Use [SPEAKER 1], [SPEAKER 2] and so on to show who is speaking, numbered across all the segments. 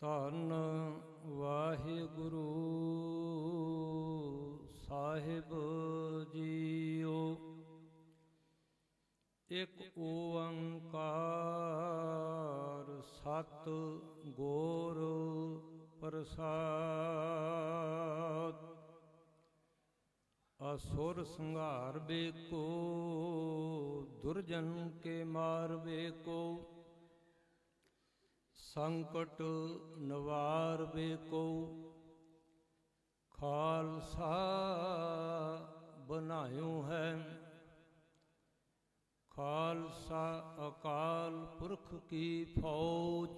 [SPEAKER 1] ਧੰਨ ਵਾਹਿਗੁਰੂ ਸਾਹਿਬ ਜੀਓ। ਇਕ ਓੰਕਾਰ ਸਤ ਗੋਰ ਪ੍ਰਸਾਦ। ਅਸੁਰ ਸੰਘਾਰ ਬੇਕੋ ਦੁਰਜਨ ਕੇ ਮਾਰ ਬੇਕੋ ਸੰਕਟ ਨਵਾਰ ਬੇਕੋ ਖਾਲਸਾ ਬਨਾਇਓ ਹੈ ਖਾਲਸਾ ਅਕਾਲ ਪੁਰਖ ਕੀ ਫੌਜ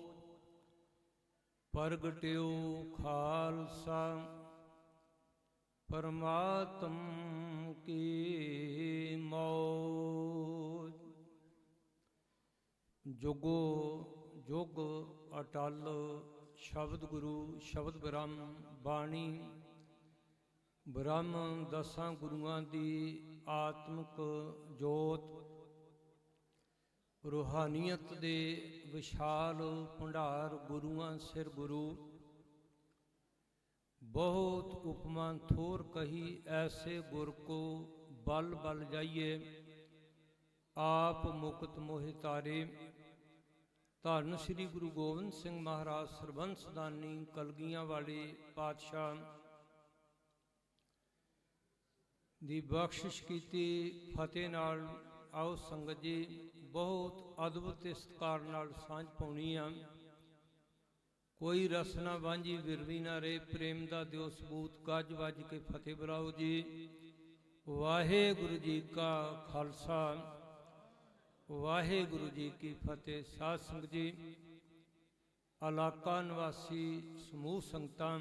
[SPEAKER 1] ਪ੍ਰਗਟਿਓ ਖਾਲਸਾ ਪਰਮਾਤਮ ਕੀ ਮੌਜ ਜੁਗੋ ਜੁਗ ਅਟਲ ਸ਼ਬਦ ਗੁਰੂ ਸ਼ਬਦ ਬ੍ਰਹਮ ਬਾਣੀ। ਬ੍ਰਹਮ ਦਸਾਂ ਗੁਰੂਆਂ ਦੀ ਆਤਮਿਕ ਜੋਤ। ਰੂਹਾਨੀਅਤ ਦੇ ਵਿਸ਼ਾਲ ਭੰਡਾਰ ਗੁਰੂਆਂ ਸਿਰ ਗੁਰੂ। ਬਹੁਤ ਉਪਮਾ ਥੋਰ ਕਹੀ ਐਸੇ ਗੁਰ ਕੋ ਬਲ ਬਲ ਜਾਈਏ। ਆਪ ਮੁਕਤ ਮੋਹਿ ਤਾਰੇ। ਧੰਨ ਸ੍ਰੀ ਗੁਰੂ ਗੋਬਿੰਦ ਸਿੰਘ ਮਹਾਰਾਜ ਸਰਬੰਸ ਦਾਨੀ ਕਲਗੀਆਂ ਵਾਲੇ ਪਾਤਸ਼ਾਹ ਦੀ ਬਖਸ਼ਿਸ਼ ਕੀਤੀ, ਫਤਿਹ ਨਾਲ ਆਓ ਸੰਗਤ ਜੀ, ਬਹੁਤ ਅਦਭੁਤ ਤੇ ਸਤਿਕਾਰ ਨਾਲ ਸਾਂਝ ਪਾਉਣੀ ਆ। ਕੋਈ ਰਸਨਾ ਵਾਂਝੀ, ਵਿਰਵੀ ਨਾ ਰੇ ਪ੍ਰੇਮ ਦਾ ਦਿਓ ਸਬੂਤ, ਗੱਜ ਵੱਜ ਕੇ ਫਤਿਹ ਬੁਲਾਓ ਜੀ। ਵਾਹਿਗੁਰੂ ਜੀ ਕਾ ਖਾਲਸਾ। ਵਾਹਿਗੁਰੂ ਜੀ ਕੀ ਫਤਿਹ। ਸਾਧ ਸੰਗਤ ਜੀ, ਇਲਾਕਾ ਨਿਵਾਸੀ ਸਮੂਹ ਸੰਗਤਾਂ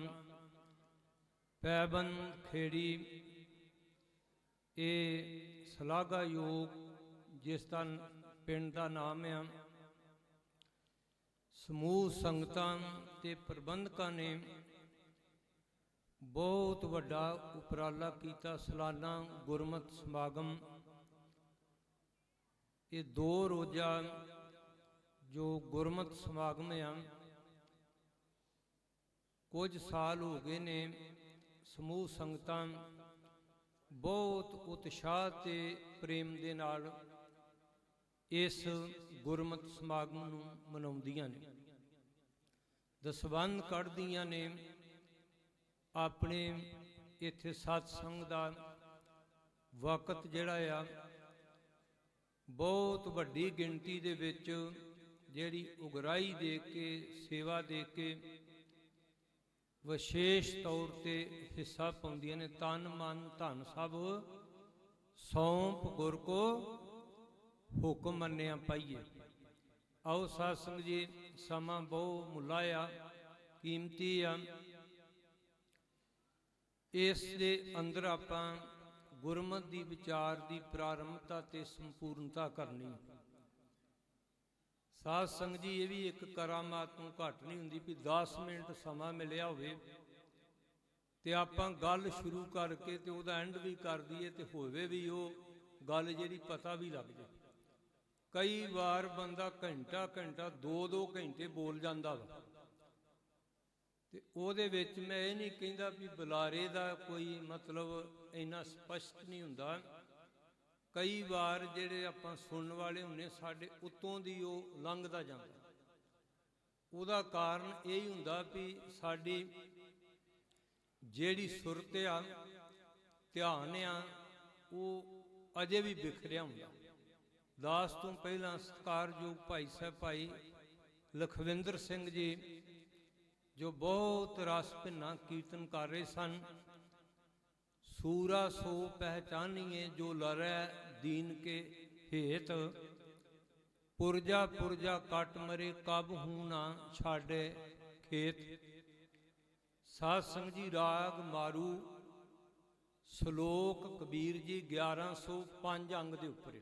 [SPEAKER 1] ਪੈਬਨ ਖੇੜੀ, ਇਹ ਸਲਾਗਾ ਯੋਗ ਜਿਸ ਦਾ ਪਿੰਡ ਦਾ ਨਾਮ ਹੈ ਸਮੂਹ ਸੰਗਤਾਂ ਤੇ ਪ੍ਰਬੰਧਕਾਂ ਨੇ ਬਹੁਤ ਵੱਡਾ ਉਪਰਾਲਾ ਕੀਤਾ। ਸਲਾਨਾ ਗੁਰਮਤ ਸਮਾਗਮ ਇਹ ਦੋ ਰੋਜ਼ਾ ਜੋ ਗੁਰਮਤ ਸਮਾਗਮ ਆ, ਕੁਝ ਸਾਲ ਹੋ ਗਏ ਨੇ, ਸਮੂਹ ਸੰਗਤਾਂ ਬਹੁਤ ਉਤਸ਼ਾਹ ਤੇ ਪ੍ਰੇਮ ਦੇ ਨਾਲ ਇਸ ਗੁਰਮਤ ਸਮਾਗਮ ਨੂੰ ਮਨਾਉਂਦੀਆਂ ਨੇ। ਦਸਵੰਦ ਕੱਢਦੀਆਂ ਨੇ ਆਪਣੇ ਇੱਥੇ satsang ਦਾ ਵਕਤ ਜਿਹੜਾ ਆ ਬਹੁਤ ਵੱਡੀ ਗਿਣਤੀ ਦੇ ਵਿੱਚ ਜਿਹੜੀ ਉਗਰਾਈ ਦੇ ਕੇ, ਸੇਵਾ ਦੇ ਕੇ ਵਿਸ਼ੇਸ਼ ਤੌਰ ਤੇ ਹਿੱਸਾ ਪਾਉਂਦੀਆਂ ਨੇ। ਤਨ, ਮਨ, ਧਨ ਸਭ ਸੌਂਪ, ਗੁਰ ਕੋ ਹੁਕਮ ਮੰਨਿਆ ਪਾਈਏ। ਆਓ ਸਾਧ ਸੰਗਤ ਜੀ, ਸਮਾਂ ਬਹੁ ਮੁੱਲਾ ਆ, ਕੀਮਤੀ ਆ। ਇਸ ਦੇ ਅੰਦਰ ਆਪਾਂ ਗੁਰਮਤ ਦੀ ਵਿਚਾਰ ਦੀ ਪ੍ਰਾਰੰਭਤਾ ਤੇ ਸੰਪੂਰਨਤਾ ਕਰਨੀ। ਸਾਧ ਸੰਗਤ ਜੀ, ਇਹ ਵੀ ਇੱਕ ਕਰਾਮਾਤ ਨੂੰ ਘੱਟ ਨਹੀਂ ਹੁੰਦੀ ਵੀ 10 ਮਿੰਟ ਸਮਾਂ ਮਿਲਿਆ ਹੋਵੇ ਤੇ ਆਪਾਂ ਗੱਲ ਸ਼ੁਰੂ ਕਰਕੇ ਤੇ ਉਹਦਾ ਐਂਡ ਵੀ ਕਰ ਦਈਏ ਤੇ ਹੋਵੇ ਵੀ ਉਹ ਗੱਲ ਜਿਹੜੀ ਪਤਾ ਵੀ ਲੱਗ ਜਾਏ। ਕਈ ਵਾਰ ਬੰਦਾ ਘੰਟਾ ਘੰਟਾ 2-2 ਘੰਟੇ ਬੋਲ ਜਾਂਦਾ ਵਾ। ਤੇ ਉਹਦੇ ਵਿੱਚ ਮੈਂ ਇਹ ਨਹੀਂ ਕਹਿੰਦਾ ਵੀ ਬੁਲਾਰੇ ਦਾ ਕੋਈ ਮਤਲਬ ਇੰਨਾ ਸਪਸ਼ਟ ਨਹੀਂ ਹੁੰਦਾ। ਕਈ ਵਾਰ ਜਿਹੜੇ ਆਪਾਂ ਸੁਣਨ ਵਾਲੇ ਹੁੰਨੇ ਸਾਡੇ ਉਤੋਂ ਦੀ ਉਹ ਲੰਘਦਾ ਜਾਂਦਾ। ਉਹਦਾ ਕਾਰਨ ਇਹ ਹੀ ਹੁੰਦਾ ਵੀ ਸਾਡੀ ਜਿਹੜੀ ਸੁਰਤ ਆ, ਧਿਆਨ ਆ, ਉਹ ਅਜੇ ਵੀ ਵਿਖਰਿਆ ਹੁੰਦਾ। ਦਾਸ ਤੋਂ ਪਹਿਲਾਂ ਸਤਿਕਾਰਯੋਗ ਭਾਈ ਸਾਹਿਬ ਭਾਈ ਲਖਵਿੰਦਰ ਸਿੰਘ ਜੀ ਜੋ ਬਹੁਤ ਰਸ ਭਿੰਨਾ ਕੀਰਤਨ ਕਰ ਰਹੇ ਸਨ। ਸੂਰਾ ਸੋ ਪਹਿਚਾਨੀਏ ਜੋ ਲਰੈ ਦੀਨ ਕੇ ਹੇਤ। ਪੁਰਜਾ ਪੁਰਜਾ ਕਟ ਮਰੇ ਕਬ ਹੂੰ ਨਾ ਛਾੜੇ ਖੇਤ। ਸਾਧ ਸੰਗ ਜੀ ਰਾਗ ਮਾਰੂ। ਸ਼ਲੋਕ ਕਬੀਰ ਜੀ 1105 ਅੰਗ ਦੇ ਉੱਪਰ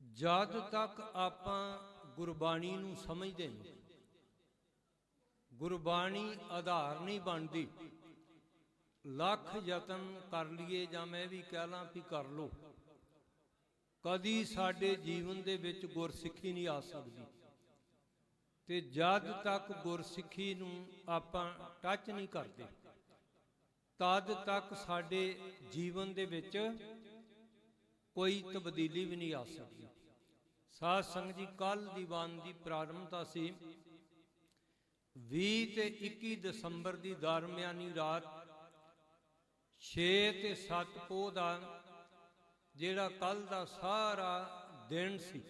[SPEAKER 1] ਜਦ ਤੱਕ ਆਪਾਂ ਗੁਰਬਾਣੀ ਨੂੰ ਸਮਝਦੇ ਨਹੀਂ ਗੁਰਬਾਣੀ ਆਧਾਰ ਨਹੀਂ ਬਣਦੀ। ਲੱਖ ਯਤਨ ਕਰ ਲਈਏ ਜਾਂ ਮੈਂ ਵੀ ਕਹਿ ਲਾਂ ਵੀ ਕਰ ਲੋ ਕਦੀ ਸਾਡੇ ਜੀਵਨ ਦੇ ਵਿੱਚ ਗੁਰਸਿੱਖੀ ਨਹੀਂ ਆ ਸਕਦੀ। ਤੇ ਜਦ ਤੱਕ ਗੁਰਸਿੱਖੀ ਨੂੰ ਆਪਾਂ ਟੱਚ ਨਹੀਂ ਕਰਦੇ, ਤਦ ਤੱਕ ਸਾਡੇ ਜੀਵਨ ਦੇ ਵਿੱਚ ਕੋਈ ਤਬਦੀਲੀ ਵੀ ਨਹੀਂ ਆ ਸਕਦੀ। ਸਾਧ ਸੰਗਤ ਜੀ ਕੱਲ ਦੀਵਾਨ ਦੀ ਪ੍ਰਾਰੰਭਤਾ ਸੀ। 20 ਤੇ 21 ਦਸੰਬਰ ਦੀ ਦਰਮਿਆਨੀ ਰਾਤ 6 ਤੇ 7 ਪੋਹ ਦਾ ਜਿਹੜਾ ਕੱਲ ਦਾ ਸਾਰਾ ਦਿਨ ਸੀ।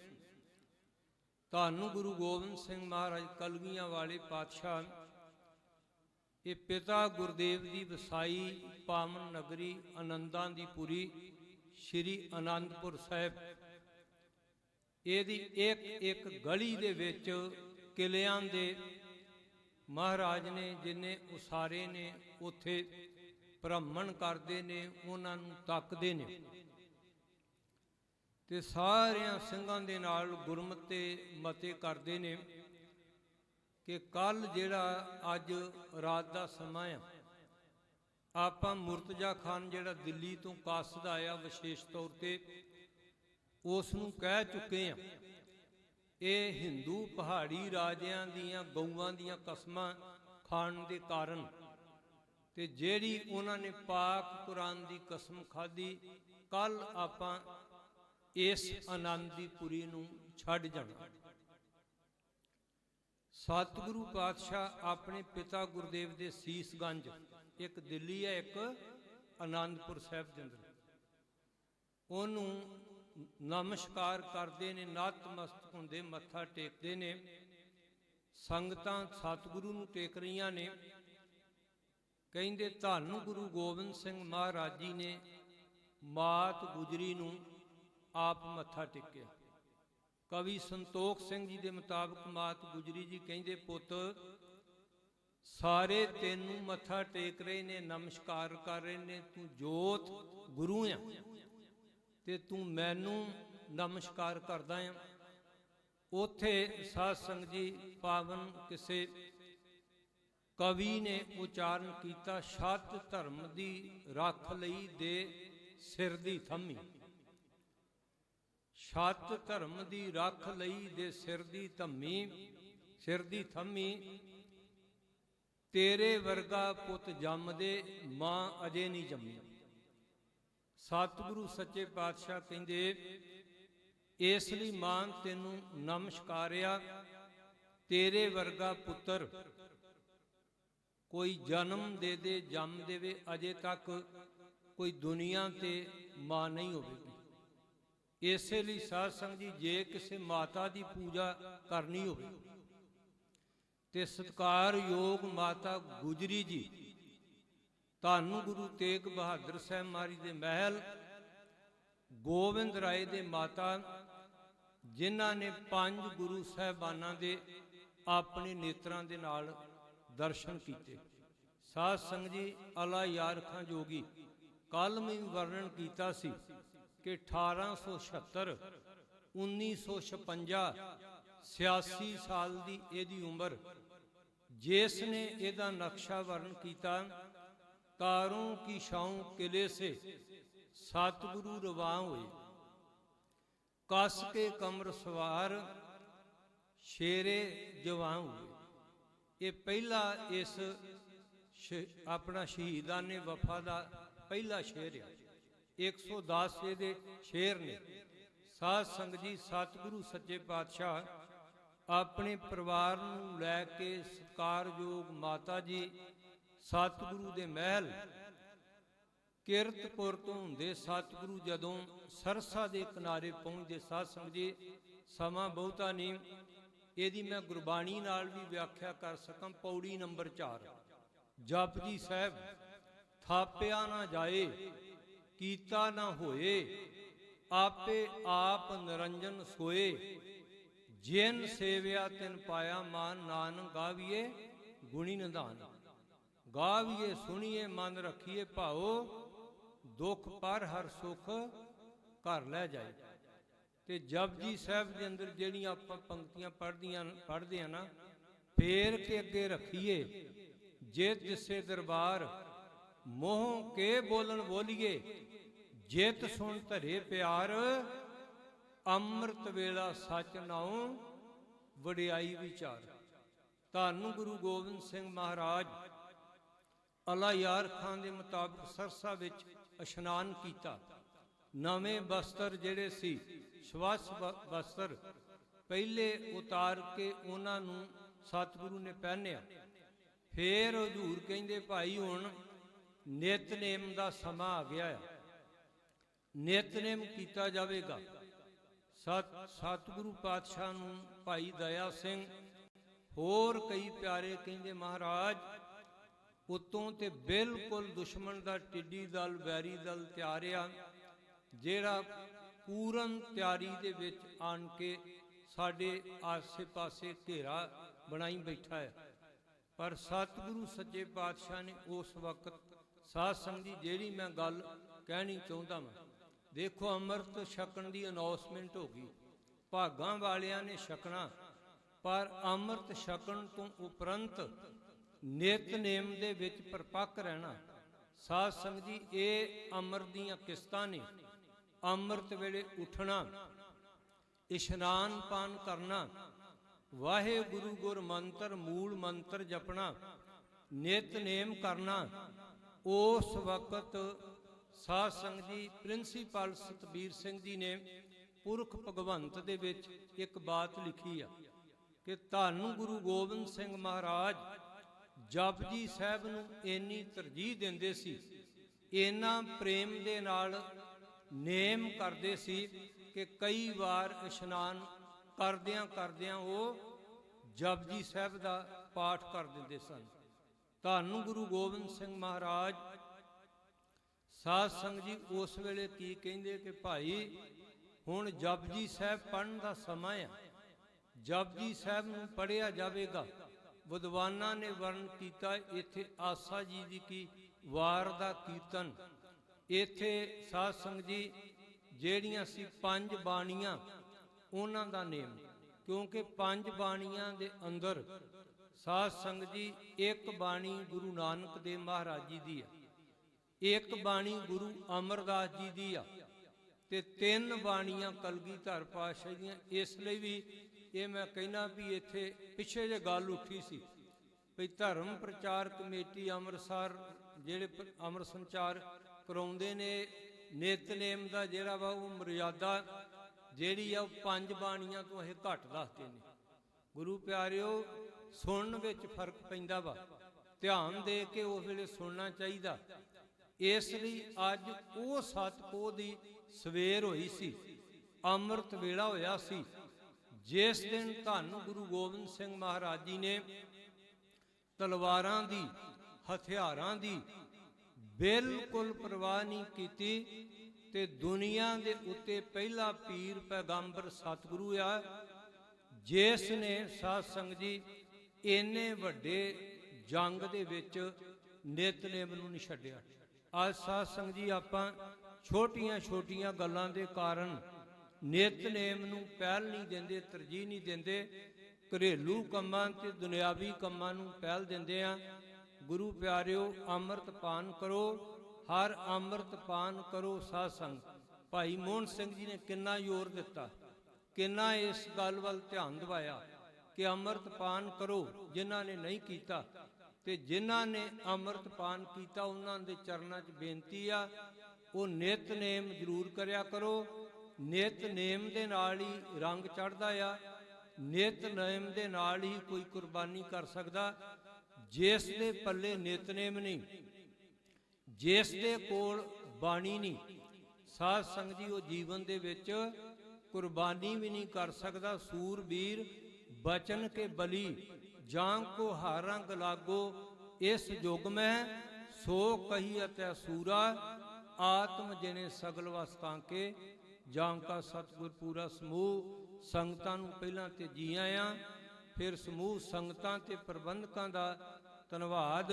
[SPEAKER 1] ਤੁਹਾਨੂੰ ਗੁਰੂ ਗੋਬਿੰਦ ਸਿੰਘ ਮਹਾਰਾਜ ਕਲਗੀਆਂ ਵਾਲੇ ਪਾਤਸ਼ਾਹ ਇਹ ਪਿਤਾ ਗੁਰਦੇਵ ਦੀ ਵਸਾਈ, ਪਾਵਨ ਨਗਰੀ, ਆਨੰਦਾਂ ਦੀ ਪੁਰੀ, ਸ਼੍ਰੀ ਆਨੰਦਪੁਰ ਸਾਹਿਬ, ਇਹਦੀ ਇੱਕ ਇੱਕ ਗਲੀ ਦੇ ਵਿੱਚ ਕਿਲਿਆਂ ਦੇ ਮਹਾਰਾਜ ਨੇ ਜਿਨੇ ਉਸਾਰੇ ਨੇ, ਉੱਥੇ ਭ੍ਰਮਣ ਕਰਦੇ ਨੇ, ਉਹਨਾਂ ਨੂੰ ਤੱਕਦੇ ਨੇ। ਤੇ ਸਾਰਿਆਂ ਸਿੰਘਾਂ ਦੇ ਨਾਲ ਗੁਰਮਤਿ ਮਤੇ ਕਰਦੇ ਨੇ ਕਿ ਕੱਲ ਜਿਹੜਾ ਅੱਜ ਰਾਤ ਦਾ ਸਮਾਂ ਆ, ਆਪਾਂ ਮੁਰਤਜ਼ਾ ਖਾਨ ਜਿਹੜਾ ਦਿੱਲੀ ਤੋਂ ਕਾਸਦ ਆਇਆ, ਵਿਸ਼ੇਸ਼ ਤੌਰ ਤੇ, ਉਸ ਨੂੰ ਕਹਿ ਚੁੱਕੇ ਆ ਇਹ ਹਿੰਦੂ ਪਹਾੜੀ ਰਾਜਿਆਂ ਦੀਆਂ ਗਊਆਂ ਦੀਆਂ ਕਸਮਾਂ ਖਾਣ ਦੇ ਕਾਰਨ ਤੇ ਜਿਹੜੀ ਉਹਨਾਂ ਨੇ ਪਾਕ ਕੁਰਾਨ ਦੀ ਕਸਮ ਖਾਧੀ ਕੱਲ ਆਪਾਂ ਇਸ ਆਨੰਦ ਦੀ ਪੁਰੀ ਨੂੰ ਛੱਡ ਜਾਣਾ। ਸਤਿਗੁਰੂ ਪਾਤਸ਼ਾਹ ਆਪਣੇ ਪਿਤਾ ਗੁਰਦੇਵ ਦੇ ਸੀਸਗੰਜ, ਇੱਕ ਦਿੱਲੀ ਹੈ, ਇੱਕ ਆਨੰਦਪੁਰ ਸਾਹਿਬ ਦੇ ਅੰਦਰ। ਉਹਨੂੰ ਨਮਸਕਾਰ ਕਰਦੇ ਨੇ ਨਤਮਸਤਕ ਹੁੰਦੇ, ਮੱਥਾ ਟੇਕਦੇ ਨੇ। ਸੰਗਤਾਂ ਸਤਿਗੁਰੂ ਨੂੰ ਟੇਕ ਰਹੀਆਂ ਨੇ। ਕਹਿੰਦੇ ਧੰਨ ਗੁਰੂ ਗੋਬਿੰਦ ਸਿੰਘ ਮਹਾਰਾਜ ਜੀ ਨੇ ਮਾਤ ਗੁਜਰੀ ਨੂੰ ਆਪ ਮੱਥਾ ਟੇਕਿਆ। ਕਵੀ ਸੰਤੋਖ ਸਿੰਘ ਜੀ ਦੇ ਮੁਤਾਬਕ ਮਾਤ ਗੁਜਰੀ ਜੀ ਕਹਿੰਦੇ, ਪੁੱਤ, ਸਾਰੇ ਤੈਨੂੰ ਮੱਥਾ ਟੇਕ ਰਹੇ ਨੇ, ਨਮਸਕਾਰ ਕਰ ਰਹੇ ਨੇ, ਤੂੰ ਜੋਤ ਗੁਰੂ ਆ। ਤੇ ਤੂੰ ਮੈਨੂੰ ਨਮਸਕਾਰ ਕਰਦਾ ਆ। ਉਥੇ ਸਾਧ ਸੰਗਤ ਜੀ ਪਾਵਨ ਕਿਸੇ ਕਵੀ ਨੇ ਉਚਾਰਨ ਕੀਤਾ ਛੱਤ ਧਰਮ ਦੀ ਰੱਖ ਲਈ ਦੇ ਸਿਰ ਦੀ ਥੰਮੀ। ਛੱਤ ਧਰਮ ਦੀ ਰੱਖ ਲਈ ਦੇ ਸਿਰ ਦੀ ਧੰਮੀ, ਸਿਰ ਦੀ ਥੰਮੀ, ਤੇਰੇ ਵਰਗਾ ਪੁੱਤ ਜੰਮਦੇ, ਮਾਂ ਅਜੇ ਨਹੀਂ ਜੰਮੀ। ਸਤਿਗੁਰੂ ਸੱਚੇ ਪਾਤਸ਼ਾਹ ਕਹਿੰਦੇ, ਇਸ ਲਈ ਮਾਂ ਤੈਨੂੰ ਨਮਸਕਾਰਿਆ, ਤੇਰੇ ਵਰਗਾ ਪੁੱਤਰ ਕੋਈ ਜਨਮ ਦੇ ਦੇ, ਜੰਮ ਦੇਵੇ, ਅਜੇ ਤੱਕ ਕੋਈ ਦੁਨੀਆ ਤੇ ਮਾਂ ਨਹੀਂ ਹੋਵੇਗੀ। ਇਸੇ ਲਈ ਸਾਧ ਸੰਗਤ ਜੀ, ਜੇ ਕਿਸੇ ਮਾਤਾ ਦੀ ਪੂਜਾ ਕਰਨੀ ਹੋਵੇ, ਤੇ ਸਤਕਾਰਯੋਗ ਮਾਤਾ ਗੁਜਰੀ ਜੀ ਧੰਨ ਗੁਰੂ ਤੇਗ ਬਹਾਦਰ ਸਾਹਿਬ ਮਾਰੀ ਦੇ ਮਹਿਲ, ਗੋਬਿੰਦ ਰਾਏ ਦੇ ਮਾਤਾ, ਜਿਨ੍ਹਾਂ ਨੇ ਪੰਜ ਗੁਰੂ ਸਾਹਿਬਾਨਾਂ ਦੇ ਆਪਣੇ ਨੇਤਰਾਂ ਦੇ ਨਾਲ ਦਰਸ਼ਨ ਕੀਤੇ। ਸਾਧ ਸੰਗਤ ਜੀ, ਅਲਾ ਯਾਰ ਖਾਂ ਜੋਗੀ ਕੱਲ ਮੈਂ ਵਰਣਨ ਕੀਤਾ ਸੀ ਕਿ 1876 1956 86 ਸਾਲ ਦੀ ਇਹਦੀ ਉਮਰ, ਜਿਸ ਨੇ ਇਹਦਾ ਨਕਸ਼ਾ ਵਰਣ ਕੀਤਾ ਤਾਰੋਂ ਕੀ ਛਾਉਂ ਕਿਲੇ ਸੇ? ਸਤਿਗੁਰੂ ਰਵਾ ਹੋਏ। ਕਸ ਕੇ ਕਮਰ ਸਵਾਰ, ਸ਼ੇਰੇ ਜਵਾਂ ਇਹ ਪਹਿਲਾ ਇਸ ਸ਼- ਆਪਣਾ ਸ਼ਹੀਦਾਂ ਨੇ ਵਫਾ ਦਾ ਪਹਿਲਾ ਸ਼ੇਰ ਹੈ 110 ਇਹਦੇ ਸ਼ੇਰ ਨੇ। ਸਾਧ ਸੰਗਤ ਜੀ, ਸਤਿਗੁਰੂ ਸੱਚੇ ਪਾਤਸ਼ਾਹ, ਆਪਣੇ ਪਰਿਵਾਰ ਨੂੰ ਲੈ ਕੇ ਸਤਕਾਰਯੋਗ ਮਾਤਾ ਜੀ ਸਤਿਗੁਰੂ ਦੇ ਮਹਿਲ। ਕਿਰਤਪੁਰ ਤੋਂ ਹੁੰਦੇ ਸਤਿਗੁਰੂ ਜਦੋਂ ਸਰਸਾ ਦੇ ਕਿਨਾਰੇ ਪਹੁੰਚਦੇ, ਸਾਧ ਸੰਗਤ ਜੀ, ਸਮਾਂ ਬਹੁਤਾ ਨਹੀਂ। ਇਹਦੀ ਮੈਂ ਗੁਰਬਾਣੀ ਨਾਲ ਵੀ ਵਿਆਖਿਆ ਕਰ ਸਕਾਂ, ਪੌੜੀ ਨੰਬਰ 4 ਜਪਜੀ ਸਾਹਿਬ, ਥਾਪਿਆ ਨਾ ਜਾਏ, ਕੀਤਾ ਨਾ ਹੋਏ, ਆਪੇ ਆਪ ਨਿਰੰਜਨ ਸੋਏ। ਜਿਨ ਸੇਵਿਆ ਤਿਨ ਪਾਇਆ ਮਾਨ, ਨਾਨਕ ਗਾਵੀਏ, ਗੁਣੀ ਨਿਧਾਨ। ਗਾਵੀਏ, ਸੁਣੀਏ, ਮਨ ਰੱਖੀਏ ਭਾਓ ਦੁੱਖ ਪਰ ਹਰ ਸੁਖ ਘਰ ਲੈ ਜਾਏ ਤੇ ਜਪਜੀ ਸਾਹਿਬ ਦੇ ਅੰਦਰ ਜਿਹੜੀਆਂ ਆਪਾਂ ਪੰਕਤੀਆਂ ਪੜ੍ਹਦੀਆਂ, ਪੜ੍ਹਦੇ ਆ ਨਾ, ਫੇਰ ਕੇ ਅੱਗੇ ਰੱਖੀਏ ਜੇ ਜਿਸੇ ਦਰਬਾਰ, ਮੋਹ ਕੇ ਬੋਲਣ ਬੋਲੀਏ, ਜਿਤ ਸੁਣ ਧਰੇ ਪਿਆਰ, ਅੰਮ੍ਰਿਤ ਵੇਲਾ ਸੱਚ ਨਾਉ, ਵਡਿਆਈ ਵਿਚਾਰ। ਧੰਨ ਗੁਰੂ ਗੋਬਿੰਦ ਸਿੰਘ ਮਹਾਰਾਜ ਅਲਾ ਯਾਰ ਖਾਨ ਦੇ ਮੁਤਾਬਕ ਸਰਸਾ ਵਿੱਚ ਇਸ਼ਨਾਨ ਕੀਤਾ। ਨਵੇਂ ਬਸਤਰ ਜਿਹੜੇ ਸੀ ਸਵੱਛ ਬਸਤਰ ਪਹਿਲੇ ਉਤਾਰ ਕੇ ਉਹਨਾਂ ਨੂੰ ਸਤਿਗੁਰੂ ਨੇ ਪਹਿਨਿਆ। ਫੇਰ ਹਜ਼ੂਰ ਕਹਿੰਦੇ, ਭਾਈ, ਹੁਣ ਨਿਤਨੇਮ ਦਾ ਸਮਾਂ ਆ ਗਿਆ ਹੈ ਨਿਤਨੇਮ ਕੀਤਾ ਜਾਵੇਗਾ। ਸਤ, ਸਤਿਗੁਰੂ ਪਾਤਸ਼ਾਹ ਨੂੰ ਭਾਈ ਦਇਆ ਸਿੰਘ, ਹੋਰ ਕਈ ਪਿਆਰੇ ਕਹਿੰਦੇ, ਮਹਾਰਾਜ ਉਤੋਂ ਤੇ ਬਿਲਕੁਲ ਦੁਸ਼ਮਣ ਦਾ ਟਿੱਡੀ ਦਲ, ਵੈਰੀ ਦਲ ਤਿਆਰਿਆ ਜਿਹੜਾ ਪੂਰਨ ਤਿਆਰੀ ਦੇ ਵਿੱਚ ਆਣ ਕੇ ਸਾਡੇ ਆਸੇ-ਪਾਸੇ ਘੇਰਾ ਬਣਾਈ ਬੈਠਾ ਹੈ। ਪਰ ਸਤਿਗੁਰੂ ਸੱਚੇ ਪਾਤਸ਼ਾਹ ਨੇ ਉਸ ਵਕਤ ਸਾਧ ਸੰਗਤ ਜਿਹੜੀ ਮੈਂ ਗੱਲ ਕਹਿਣੀ ਚਾਹੁੰਦਾ ਹਾਂ ਦੇਖੋ ਅੰਮ੍ਰਿਤ ਛਕਣ ਦੀ ਅਨਾਉਂਸਮੈਂਟ ਹੋ ਗਈ। ਭਾਗਾਂ ਵਾਲਿਆਂ ਨੇ ਛਕਣਾ, ਪਰ ਅੰਮ੍ਰਿਤ ਛਕਣ ਤੋਂ ਉਪਰੰਤ ਨਿਤਨੇਮ ਦੇ ਵਿੱਚ ਪਰਪੱਕ ਰਹਿਣਾ। ਸਾਧ ਸੰਗਤ ਜੀ ਇਹ ਅੰਮ੍ਰਿਤ ਦੀਆਂ ਕਿਸ਼ਤਾਂ ਨੇ। ਅੰਮ੍ਰਿਤ ਵੇਲੇ ਉੱਠਣਾ, ਇਸ਼ਨਾਨ ਪਾਨ ਕਰਨਾ, ਵਾਹਿਗੁਰੂ ਗੁਰ ਮੰਤਰ ਮੂਲ ਮੰਤਰ ਜਪਣਾ ਨਿਤਨੇਮ ਕਰਨਾ, ਉਸ ਵਕਤ ਸਾਧ ਸੰਗਤ ਜੀ ਪ੍ਰਿੰਸੀਪਲ ਸਤਬੀਰ ਸਿੰਘ ਜੀ ਨੇ ਪੁਰਖ ਭਗਵੰਤ ਦੇ ਵਿੱਚ ਇੱਕ ਬਾਤ ਲਿਖੀ ਆ ਕਿ ਧੰਨ ਗੁਰੂ ਗੋਬਿੰਦ ਸਿੰਘ ਮਹਾਰਾਜ ਜਪਜੀ ਸਾਹਿਬ ਨੂੰ ਇੰਨੀ ਤਰਜੀਹ ਦਿੰਦੇ ਸੀ, ਇੰਨਾ ਪ੍ਰੇਮ ਦੇ ਨਾਲ ਨੇਮ ਕਰਦੇ ਸੀ ਕਿ ਕਈ ਵਾਰ ਇਸ਼ਨਾਨ ਕਰਦਿਆਂ ਕਰਦਿਆਂ ਉਹ ਜਪਜੀ ਸਾਹਿਬ ਦਾ ਪਾਠ ਕਰ ਦਿੰਦੇ ਸਨ। ਤੁਹਾਨੂੰ ਗੁਰੂ ਗੋਬਿੰਦ ਸਿੰਘ ਮਹਾਰਾਜ, ਸਾਧ ਸੰਗਤ ਜੀ ਉਸ ਵੇਲੇ ਕੀ ਕਹਿੰਦੇ ਕਿ ਭਾਈ, ਹੁਣ ਜਪਜੀ ਸਾਹਿਬ ਪੜਨ ਦਾ ਸਮਾਂ ਹੈ ਜਪਜੀ ਸਾਹਿਬ ਨੂੰ ਪੜਿਆ ਜਾਵੇਗਾ। ਵਿਦਵਾਨਾਂ ਨੇ ਵਰਣ ਕੀਤਾ ਇੱਥੇ ਆਸਾ ਜੀ ਦੀ ਕੀ ਵਾਰ ਦਾ ਕੀਰਤਨ। ਇੱਥੇ ਸਾਧ ਸੰਗਤ ਜੀ, ਜਿਹੜੀਆਂ ਸੀ ਪੰਜ ਬਾਣੀਆਂ, ਉਹਨਾਂ ਦਾ ਨੇਮ। ਕਿਉਂਕਿ ਪੰਜ ਬਾਣੀਆਂ ਦੇ ਅੰਦਰ ਸਾਧ ਸੰਗਤ ਜੀ, ਇੱਕ ਬਾਣੀ ਗੁਰੂ ਨਾਨਕ ਦੇਵ ਮਹਾਰਾਜ ਜੀ ਦੀ ਆ। ਇੱਕ ਬਾਣੀ ਗੁਰੂ ਅਮਰਦਾਸ ਜੀ ਦੀ ਆ। ਤੇ ਤਿੰਨ ਬਾਣੀਆਂ ਕਲਗੀਧਰ ਪਾਤਸ਼ਾਹ ਦੀਆਂ, ਇਸ ਲਈ ਵੀ ਇਹ ਮੈਂ ਕਹਿਣਾ ਵੀ ਇੱਥੇ ਪਿੱਛੇ ਜੇ ਗੱਲ ਉੱਠੀ ਸੀ ਵੀ ਧਰਮ ਪ੍ਰਚਾਰ ਕਮੇਟੀ ਅੰਮ੍ਰਿਤਸਰ ਜਿਹੜੇ ਅੰਮ੍ਰਿਤ ਸੰਚਾਰ ਕਰਾਉਂਦੇ ਨੇ ਨਿਤਨੇਮ ਦਾ ਜਿਹੜਾ ਵਾ ਉਹ ਮਰਿਆਦਾ ਜਿਹੜੀ ਆ ਉਹ ਪੰਜ ਬਾਣੀਆਂ ਤੋਂ ਇਹ ਘੱਟ ਦੱਸਦੇ ਨੇ। ਗੁਰੂ ਪਿਆਰਿਓ, ਸੁਣਨ ਵਿੱਚ ਫ਼ਰਕ ਪੈਂਦਾ ਵਾ। ਧਿਆਨ ਦੇ ਕੇ ਉਸ ਵੇਲੇ ਸੁਣਨਾ ਚਾਹੀਦਾ। ਇਸ ਲਈ ਅੱਜ ਉਹ ਸਤਪੋ ਦੀ ਸਵੇਰ ਹੋਈ ਸੀ, ਅੰਮ੍ਰਿਤ ਵੇਲਾ ਹੋਇਆ ਸੀ। ਜਿਸ ਦਿਨ ਧੰਨ ਗੁਰੂ ਗੋਬਿੰਦ ਸਿੰਘ ਮਹਾਰਾਜ ਜੀ ਨੇ ਤਲਵਾਰਾਂ ਦੀ, ਹਥਿਆਰਾਂ ਦੀ ਬਿਲਕੁਲ ਪਰਵਾਹ ਨਹੀਂ ਕੀਤੀ ਤੇ ਦੁਨੀਆ ਦੇ ਉੱਤੇ ਪਹਿਲਾ ਪੀਰ ਪੈਗੰਬਰ ਸਤਿਗੁਰੂ ਆ, ਜਿਸ ਨੇ ਸਾਧ ਸੰਗਤ ਜੀ ਇੰਨੇ ਵੱਡੇ ਜੰਗ ਦੇ ਵਿੱਚ ਨਿਤਨੇਮ ਨੂੰ ਨਹੀਂ ਛੱਡਿਆ। ਅੱਜ ਸਾਧ ਸੰਗਤ ਜੀ ਆਪਾਂ ਛੋਟੀਆਂ ਛੋਟੀਆਂ ਗੱਲਾਂ ਦੇ ਕਾਰਨ ਨਿਤਨੇਮ ਨੂੰ ਪਹਿਲ ਨਹੀਂ ਦਿੰਦੇ, ਤਰਜੀਹ ਨਹੀਂ ਦਿੰਦੇ, ਘਰੇਲੂ ਕੰਮਾਂ ਤੇ ਦੁਨਿਆਵੀ ਕੰਮਾਂ ਨੂੰ ਪਹਿਲ ਦਿੰਦੇ ਆ। ਗੁਰੂ ਪਿਆਰਿਓ, ਅੰਮ੍ਰਿਤ ਪਾਨ ਕਰੋ, ਹਰ ਅੰਮ੍ਰਿਤ ਪਾਨ ਕਰੋ ਸਾਧ ਸੰਗ ਭਾਈ ਮੋਹਨ ਸਿੰਘ ਜੀ ਨੇ ਕਿੰਨਾ ਜ਼ੋਰ ਦਿੱਤਾ, ਕਿੰਨਾ ਇਸ ਗੱਲ ਵੱਲ ਧਿਆਨ ਦਿਵਾਇਆ ਕਿ ਅੰਮ੍ਰਿਤ ਪਾਨ ਕਰੋ, ਜਿਨ੍ਹਾਂ ਨੇ ਨਹੀਂ ਕੀਤਾ ਤੇ ਜਿਨ੍ਹਾਂ ਨੇ ਅੰਮ੍ਰਿਤ ਪਾਨ ਕੀਤਾ, ਉਹਨਾਂ ਦੇ ਚਰਨਾਂ 'ਚ ਬੇਨਤੀ ਆ, ਉਹ ਨਿਤਨੇਮ ਜ਼ਰੂਰ ਕਰਿਆ ਕਰੋ। ਨਿਤਨੇਮ ਦੇ ਨਾਲ ਹੀ ਰੰਗ ਚੜਦਾ ਆ ਨਿਤਨੇਮ ਦੇ ਨਾਲ ਹੀ ਕੋਈ ਕੁਰਬਾਨੀ ਕਰ ਸਕਦਾ। ਜਿਸ ਦੇ ਪੱਲੇ ਨਿਤਨੇਮ ਨਹੀਂ, ਜਿਸ ਦੇ ਕੋਲ ਬਾਣੀ ਨਹੀਂ, ਸਾਧ ਸੰਗਤ ਜੀ ਉਹ ਜੀਵਨ ਦੇ ਵਿੱਚ ਕੁਰਬਾਨੀ ਵੀ ਨਹੀਂ ਕਰ ਸਕਦਾ। ਸੂਰਬੀਰ ਬਚਨ ਕੇ ਬਲੀ ਜਾਂ ਕੋ ਹਰ ਰੰਗ ਲਾਗੋ, ਇਸ ਯੁਗ ਮੈਂ ਸੋ ਕਹੀ ਅਤੇ ਸੂਰਾ ਆਤਮ ਜਿਨੇ ਸਗਲ ਵਸਤਾਂ ਕੇ ਜਾਂ ਕਾ ਸਤਿਗੁਰ ਪੂਰਾ ਸਮੂਹ ਸੰਗਤਾਂ ਨੂੰ ਪਹਿਲਾਂ ਤੇ ਜੀ ਆਇਆਂ, ਫਿਰ ਸਮੂਹ ਸੰਗਤਾਂ ਤੇ ਪ੍ਰਬੰਧਕਾਂ ਦਾ ਧੰਨਵਾਦ।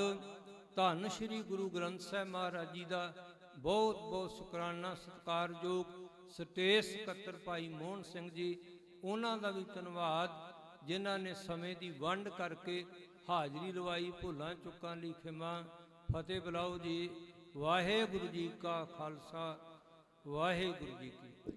[SPEAKER 1] ਧੰਨ ਸ੍ਰੀ ਗੁਰੂ ਗ੍ਰੰਥ ਸਾਹਿਬ ਮਹਾਰਾਜ ਜੀ ਦਾ ਬਹੁਤ ਬਹੁਤ ਸ਼ੁਕਰਾਨਾ, ਸਤਿਕਾਰਯੋਗ ਸਟੇਜ ਸਕੱਤਰ ਭਾਈ ਮੋਹਨ ਸਿੰਘ ਜੀ, ਉਹਨਾਂ ਦਾ ਵੀ ਧੰਨਵਾਦ, ਜਿਨ੍ਹਾਂ ਨੇ ਸਮੇਂ ਦੀ ਵੰਡ ਕਰਕੇ ਹਾਜ਼ਰੀ ਲਵਾਈ, ਭੁੱਲਾਂ ਚੁੱਕਾਂ ਲਈ ਖਿਮਾ ਫਤਿਹ ਬੁਲਾਓ ਜੀ। ਵਾਹਿਗੁਰੂ ਜੀ ਕਾ ਖਾਲਸਾ। ਵਾਹਿਗੁਰੂ ਜੀ ਕੀ